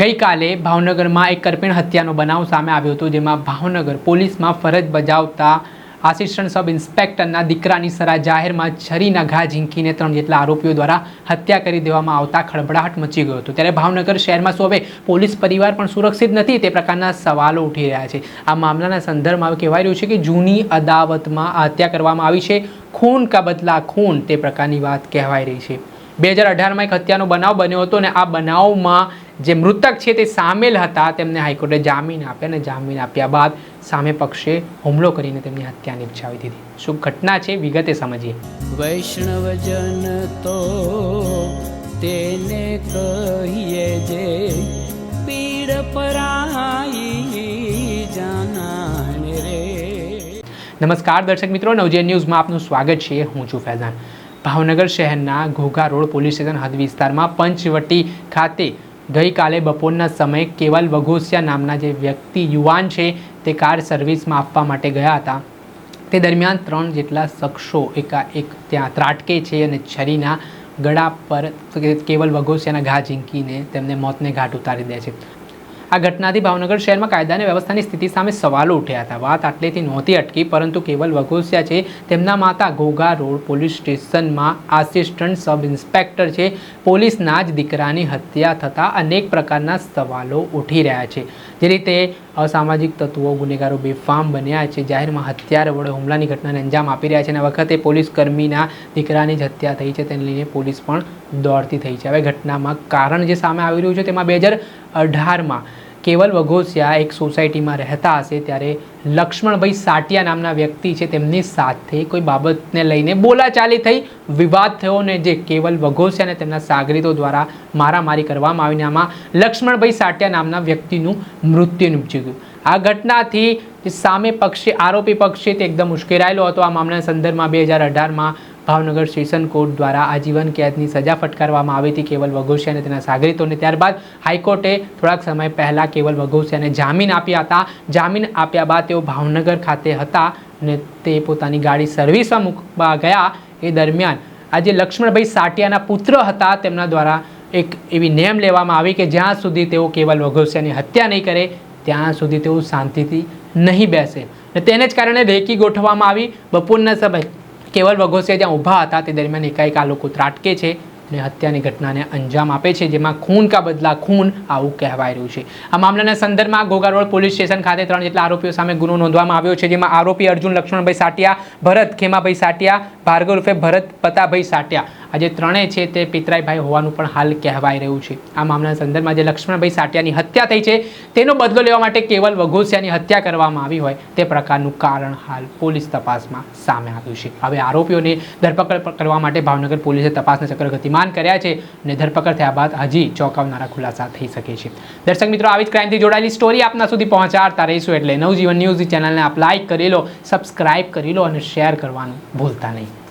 ગઈકાલે ભાવનગરમાં એક કરપીણ હત્યાનો બનાવ સામે આવ્યો હતો, જેમાં ભાવનગર પોલીસમાં ફરજ બજાવતા આસિસ્ટન્ટ સબ ઇન્સ્પેક્ટરના દીકરાની સરા જાહેરમાં છરીના ઘા ઝીંકીને ત્રણ જેટલા આરોપીઓ દ્વારા હત્યા કરી દેવામાં આવતા ખળભળાટ મચી ગયો હતો. ત્યારે ભાવનગર શહેરમાં શું હવે પોલીસ પરિવાર પણ સુરક્ષિત નથી તે પ્રકારના સવાલો ઉઠી રહ્યા છે. આ મામલાના સંદર્ભમાં હવે કહેવાય રહ્યું છે કે જૂની અદાવતમાં હત્યા કરવામાં આવી છે. ખૂન કા બદલા ખૂન તે પ્રકારની વાત કહેવાય રહી છે. બે હજાર અઢારમાં એક હત્યાનો બનાવ બન્યો હતો અને આ બનાવમાં જે મૃતક છે તે સામેલ હતા તેમને હાઈકોર્ટે જામીન આપ્યા અને જામીન આપ્યા બાદ સામે પક્ષે હુમલો કરીને તેમની હત્યા નિપજાવી દીધી. શું ઘટના છે? વિગતે સમજીએ. વૈષ્ણવજન તો તેને કહીએ જે પીડ પરાઈ જાનાને રે. નમસ્કાર દર્શક મિત્રો નવજે ન્યૂઝમાં આપનું સ્વાગત છે. હું છું ફૈઝાન. ભાવનગર શહેરના ઘોઘા રોડ પોલીસ સ્ટેશન હદ વિસ્તારમાં પંચવટી ખાતે ગઈકાલે બપોરના સમયે કેવલ વઘોસિયા નામના જે વ્યક્તિ, યુવાન છે, તે કાર સર્વિસમાં આપવા માટે ગયા હતા. તે દરમિયાન ત્રણ જેટલા શખ્સો એકાએક ત્યાં ત્રાટકે છે અને છરીના ગળા પર કેવલ વઘોસિયાના ઘા ઝીંકીને તેમને મોતને ઘાટ ઉતારી દે છે. આ ઘટનાથી ભાવનગર શહેરમાં કાયદા અને વ્યવસ્થાની સ્થિતિ સામે સવાલો ઉઠ્યા હતા. વાત આટલેથી નહોતી અટકી, પરંતુ કેવલ વઘોસિયા છે. તેમના માતા ઘોઘા રોડ પોલીસ સ્ટેશનમાં આસિસ્ટન્ટ સબ ઇન્સ્પેક્ટર છે. પોલીસના જ દીકરાની હત્યા થતાં અનેક પ્રકારના સવાલો ઉઠી રહ્યા છે. જે રીતે અસામાજિક તત્વો, ગુનેગારો બેફામ બન્યા છે. જાહેરમાં હત્યાર વડે હુમલાની ઘટનાને અંજામ આપી રહ્યા છે અને વખતે પોલીસ કર્મીના દીકરાની જ હત્યા થઈ છે. તેને લઈને પોલીસ પણ દોડતી થઈ છે. હવે ઘટનામાં કારણ જે સામે આવી રહ્યું છે તેમાં બે હજાર અઢારમાં કેવલ વઘોસિયા એક સોસાયટીમાં રહેતા હશે ત્યારે લક્ષ્મણભાઈ સાટિયા નામના વ્યક્તિ છે, તેમની સાથે કોઈ બાબતને લઈને બોલાચાલી થઈ, વિવાદ થયો ને જે કેવલ વઘોસિયા અને તેમના સાગરીતો દ્વારા મારામારી કરવામાં આવીને આમાં લક્ષ્મણભાઈ સાટિયા નામના વ્યક્તિનું મૃત્યુ નિપજી ગયું આ ઘટનાથી સામે પક્ષે, આરોપી પક્ષે તે એકદમ ઉશ્કેરાયેલો હતો. આ મામલાના સંદર્ભમાં બે હજાર અઢારમાં ભાવનગર સેશન કોર્ટ દ્વારા આજીવન કેદની સજા ફટકારવામાં આવી હતી કેવલ વઘોસિયા અને તેના સાગરીતોને. ત્યારબાદ હાઈકોર્ટે થોડાક સમય પહેલાં કેવલ વઘોસિયાને જામીન આપ્યા હતા. જામીન આપ્યા બાદ તેઓ ભાવનગર ખાતે હતા અને તે પોતાની ગાડી સર્વિસમાં મૂકવા ગયા. એ દરમિયાન આજે લક્ષ્મણભાઈ સાટિયાના પુત્ર હતા. તેમના દ્વારા એક એવી નેમ લેવામાં આવી કે જ્યાં સુધી તેઓ કેવલ વઘોસિયાની હત્યા નહીં કરે, ત્યાં સુધી તેઓ શાંતિથી નહીં બેસે. અને તેને જ કારણે રેકી ગોઠવવામાં આવી. બપોરના સમય કેવલ વઘોસિયા જ્યાં ઊભા હતા, તે દરમિયાન એકાએક આ લોકો ત્રાટકે છે અને હત્યાની ઘટનાને અંજામ આપે છે, જેમાં ખૂન કા બદલા ખૂન આવું કહેવાય રહ્યું છે. આ મામલાના સંદર્ભમાં ઘોઘારોડ પોલીસ સ્ટેશન ખાતે ત્રણ જેટલા આરોપીઓ સામે ગુનો નોંધવામાં આવ્યો છે, જેમાં આરોપી અર્જુન લક્ષ્મણભાઈ સાટિયા, ભરત ખેમાભાઈ સાટિયા, ભાર્ગવ રૂપે ભરત પતાભાઈ સાટિયા આ જે ત્રણેય છે તે પિતરાઈભાઈ હોવાનું પણ હાલ કહેવાઈ રહ્યું છે. આ મામલાના સંદર્ભમાં જે લક્ષ્મણભાઈ સાટિયાની હત્યા થઈ છે, તેનો બદલો લેવા માટે કેવલ વઘોસિયાની હત્યા કરવામાં આવી હોય તે પ્રકારનું કારણ હાલ પોલીસ તપાસમાં સામે આવ્યું છે. હવે આરોપીઓને ધરપકડ કરવા માટે ભાવનગર પોલીસે તપાસના ચક્ર ગતિમાન કર્યા છે અને ધરપકડ થયા બાદ હજી ચોંકાવનારા ખુલાસા થઈ શકે છે. દર્શક મિત્રો, આવી જ ક્રાઇમથી જોડાયેલી સ્ટોરી આપના સુધી પહોંચાડતા રહીશું એટલે નવજીવન ન્યૂઝ ચેનલને આપ લાઇક કરી લો, સબસ્ક્રાઇબ કરી લો અને શેર કરવાનું ભૂલતા નહીં.